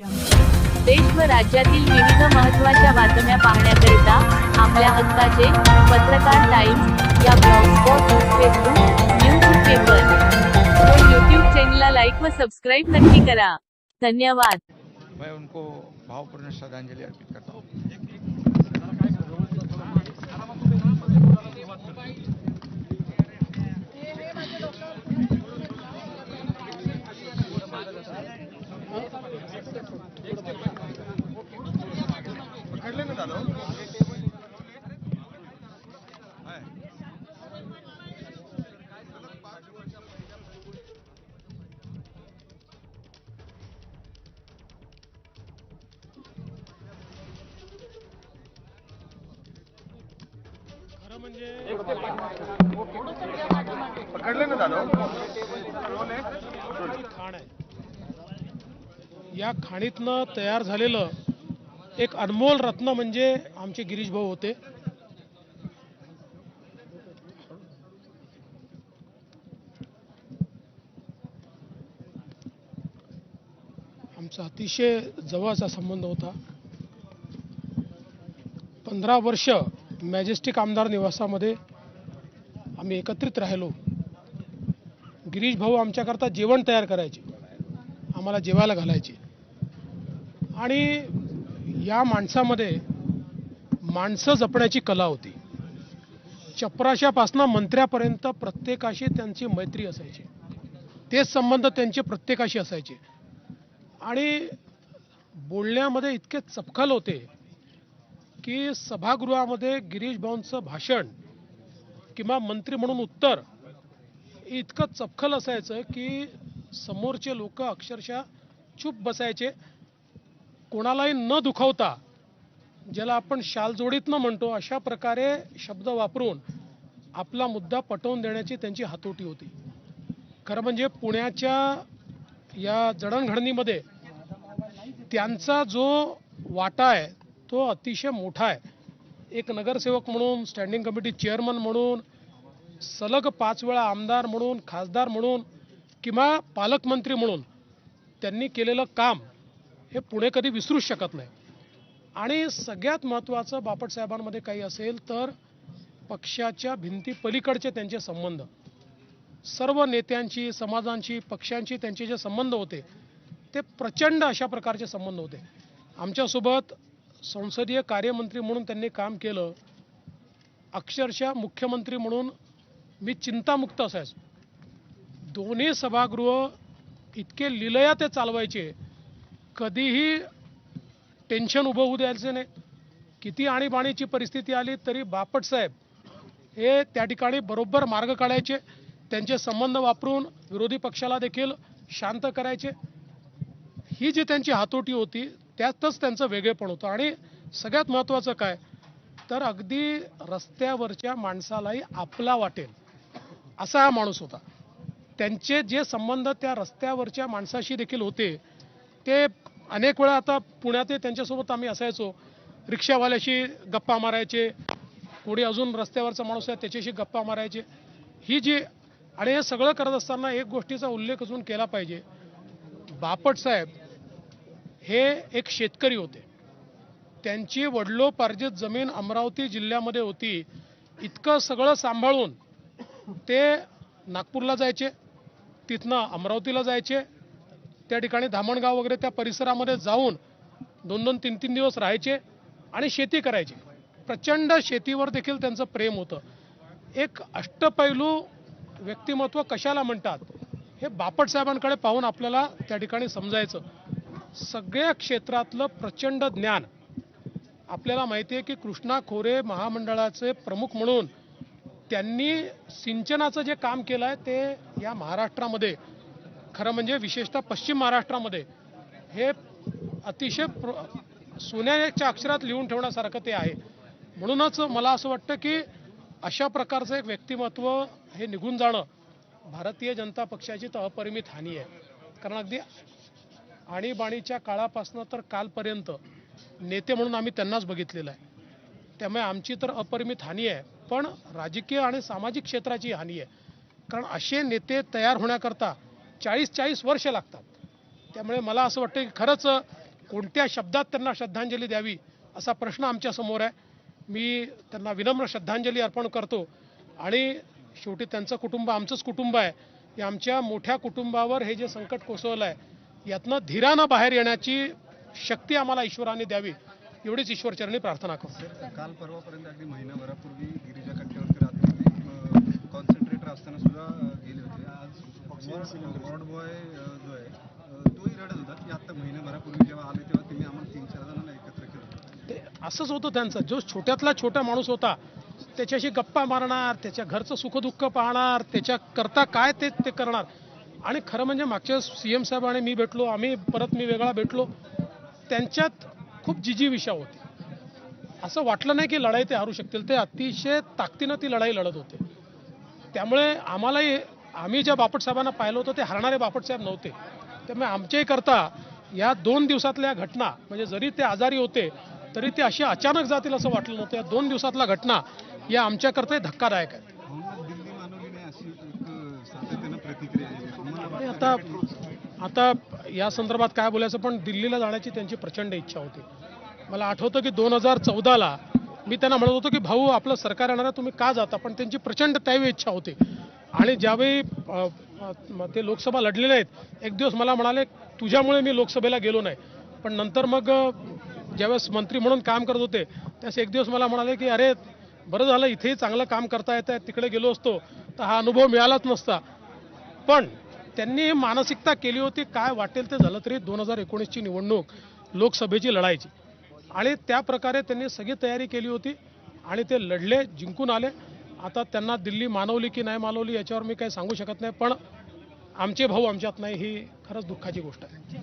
देश व राज्यातील विविध महत्त्वाच्या बातम्या पाहण्याकरिता आपल्या हक्काचे पत्रकार टाइम्स या ब्लॉगस्पॉट फेसबुक न्यूज पेपर. व यूट्यूब चॅनलला लाईक व सबस्क्राईब नक्की करा. धन्यवाद. मैं उनको भावपूर्ण श्रद्धांजलि अर्पित करता हूँ. म्हणजे खाण आहे या खाणीतनं तयार झालेलं एक अनमोल रत्न म्हणजे आमचे गिरीश भाऊ होते. आमचा अतिशय जवळचा संबंध होता. पंधरा वर्ष मॅजेस्टिक आमदार निवासामध्ये आम्ही एकत्रित राहिलो. गिरीश भाऊ आमच्याकरता जेवण तयार करायचे. आम्हाला जेवायला घालायचे. आणि या माणसामध्ये माणसं जपण्याची कला होती. चपराशापासनं मंत्र्यापर्यंत प्रत्येकाशी त्यांची मैत्री असायची. तेच संबंध त्यांचे प्रत्येकाशी असायचे. आणि बोलण्यामध्ये इतके चपखल होते. की सभागृहामध्ये गिरीश भाऊंचं भाषण किंवा मंत्री म्हणून उत्तर इतकं चपखल असायचं की समोरचे लोक अक्षरशः चूप बसायचे. कोणालाही न दुखवता ज्याला आपण शालजोडीतनं म्हणतो अशा प्रकारे शब्द वापरून आपला मुद्दा पटवून देण्याची त्यांची हातोटी होती. खरं म्हणजे पुण्याच्या या जडणघडणीमध्ये त्यांचा जो वाटा आहे तो अतिशय मोठा आहे. एक नगरसेवक म्हणून स्टँडिंग कमिटी चेअरमन म्हणून सलग पाच वेळा आमदार म्हणून खासदार म्हणून किंवा पालकमंत्री म्हणून त्यांनी केलेलं काम हे पुणे कधी विसरूच शकत नाही. आणि सगळ्यात महत्त्वाचं बापटसाहेबांमध्ये काही असेल तर पक्षाच्या भिंती पलीकडचे त्यांचे संबंध. सर्व नेत्यांची समाजांची पक्षांची त्यांचे जे संबंध होते ते प्रचंड अशा प्रकारचे संबंध होते. आमच्यासोबत संसदीय कार्यमंत्री म्हणून त्यांनी काम केलं. अक्षरशः मुख्यमंत्री म्हणून मी चिंतामुक्त असायचो. दोन्ही सभागृह इतके लिलया ते चालवायचे. कधीही टेन्शन उभं होऊ द्यायचे नाही. किती आणीबाणीची परिस्थिती आली तरी बापट साहेब हे त्या ठिकाणी बरोबर मार्ग काढायचे. त्यांचे संबंध वापरून विरोधी पक्षाला देखील शांत करायचे. ही जी त्यांची हातोटी होती त्यातच त्यांचं वेगळेपण होतं. आणि सगळ्यात महत्त्वाचं काय? तर अगदी रस्त्यावरच्या माणसालाही आपला वाटेल असा हा माणूस होता. त्यांचे जे संबंध त्या रस्त्यावरच्या माणसाशी देखील होते ते अनेक वेळा आता पुण्यात त्यांच्यासोबत आम्ही असायचो. रिक्षावाल्याशी गप्पा मारायचे कोणी अजून रस्त्यावरचा माणूस आहे त्याच्याशी गप्पा मारायचे. ही जी आणि हे सगळं करत असताना एक गोष्टीचा उल्लेख अजून केला पाहिजे. बापट साहेब हे एक शेतकरी होते. त्यांची वडलोपार्जित जमीन अमरावती जिल्ह्यामध्ये होती. इतकं सगळं सांभाळून ते नागपूरला जायचे. तिथनं अमरावतीला जायचे. त्या ठिकाणी धामणगाव वगैरे त्या परिसरामध्ये जाऊन दोन दोन तीन तीन दिवस राहायचे आणि शेती करायची. प्रचंड शेतीवर देखील त्यांचं प्रेम होतं. एक अष्टपैलू व्यक्तिमत्व कशाला म्हणतात हे बापट साहेबांकडे पाहून आपल्याला त्या ठिकाणी समजायचं. सगळ्या क्षेत्रातलं प्रचंड ज्ञान. आपल्याला माहिती आहे की कृष्णा खोरे महामंडळाचे प्रमुख म्हणून त्यांनी सिंचनाचं जे काम केलं आहे ते या महाराष्ट्रामध्ये खरं म्हणजे विशेषतः पश्चिम महाराष्ट्रामध्ये हे अतिशय प्र सोन्याच्या अक्षरात लिहून ठेवण्यासारखं ते आहे. म्हणूनच मला असं वाटतं की अशा प्रकारचं एक व्यक्तिमत्व हे निघून जाणं भारतीय जनता पक्षाची तर अपरिमित हानी आहे. कारण अगदी आणीबाणीच्या काळापासनं तर कालपर्यंत नेते म्हणून आम्ही त्यांनाच बघितलेलं आहे. त्यामुळे आमची तर अपरिमित हानी आहे पण राजकीय आणि सामाजिक क्षेत्राची हानी आहे. कारण असे नेते तयार होण्याकरता चाळीस चाळीस वर्ष लागतात. त्यामुळे मला असं वाटतं की खरंच कोणत्या शब्दात त्यांना श्रद्धांजली द्यावी असा प्रश्न आमच्यासमोर आहे. मी त्यांना विनम्र श्रद्धांजली अर्पण करतो आणि शेवटी त्यांचं कुटुंब आमचंच कुटुंब आहे. की आमच्या मोठ्या कुटुंबावर हे जे संकट कोसळलं आहे यातनं धीरानं बाहेर येण्याची शक्ती आम्हाला ईश्वराने द्यावी एवढीच ईश्वरचरणी प्रार्थना करतो काल परवापर्यंत अगदी महिनाभरापूर्वी गिरिजा कट्ट्यावरती रात्री कॉन्सन्ट्रेटर असताना सुद्धा गेले होते. आज वॉर्ड बॉय जो आहे तोही रडत होता की आता महिनाभरापूर्वी जेव्हा आले तेव्हा त्यांनी आम्हाला तीन चार जणांना एकत्र केलं ते असंच होतं त्यांचं. जो छोट्यातला छोटा माणूस होता त्याच्याशी गप्पा मारणार त्याच्या घरचं सुखदुःख पाहणार त्याच्या करता काय ते ते करणार. आणि खरं म्हणजे मागच्या सी एम साहेब आणि मी भेटलो आम्ही परत मी वेगळा भेटलो. त्यांच्यात खूप जिजीविषा होती. असं वाटलं नाही की लढाई ते हरू शकतील. ते अतिशय ताकदीनं ती लढाई लढत होते. त्यामुळे आम्हालाही आम्ही ज्या बापटसाहेबांना पाहिलं होतं ते हरणारे बापटसाहेब नव्हते. त्यामुळे आमच्याही करता या दोन दिवसातल्या घटना म्हणजे जरी ते आजारी होते तरी ते असे अचानक जातील असं वाटलं नव्हतं. या दोन दिवसातल्या घटना या आमच्याकरताही धक्कादायक आहेत भाऊंना दिल्ली मानवली नाही अशी एक अ, सातत्यानं प्रतिक्रिया आहे तुम्हाला आणि आता आता या संदर्भात काय बोलायचं पण दिल्लीला जाण्याची त्यांची प्रचंड इच्छा होती. मला आठवतं की दोन हजार चौदाला मी त्यांना म्हणत होतो की भाऊ आपलं सरकार येणार आहे तुम्ही का जाता? पण त्यांची प्रचंड त्यावेळी इच्छा होती. आणि ज्यावेळी ते लोकसभा लढलेले आहेत एक दिवस मला म्हणाले तुझ्यामुळे मी लोकसभेला गेलो नाही. पण नंतर मग ज्यावेळेस मंत्री म्हणून काम करत होते त्यावेळेस एक दिवस मला म्हणाले की अरे बरं झालं इथेही चांगलं काम करता येत आहे तिकडे गेलो असतो तर हा अनुभव मिळालाच नसता. पण त्यांनी मानसिकता केली होती काय वाटेल ते झालं तरी दोन हजार एकोणीसची निवडणूक लोकसभेची लढायची. आणि त्या प्रकारे त्यांनी सगळी तयारी केली होती आणि ते लढले जिंकून आले. आता त्यांना दिल्ली मानवली की नाही मानवली याच्यावर मी काही सांगू शकत नाही पण आमचे भाऊ आमच्यात नाही ही खरंच दुःखाची गोष्ट आहे.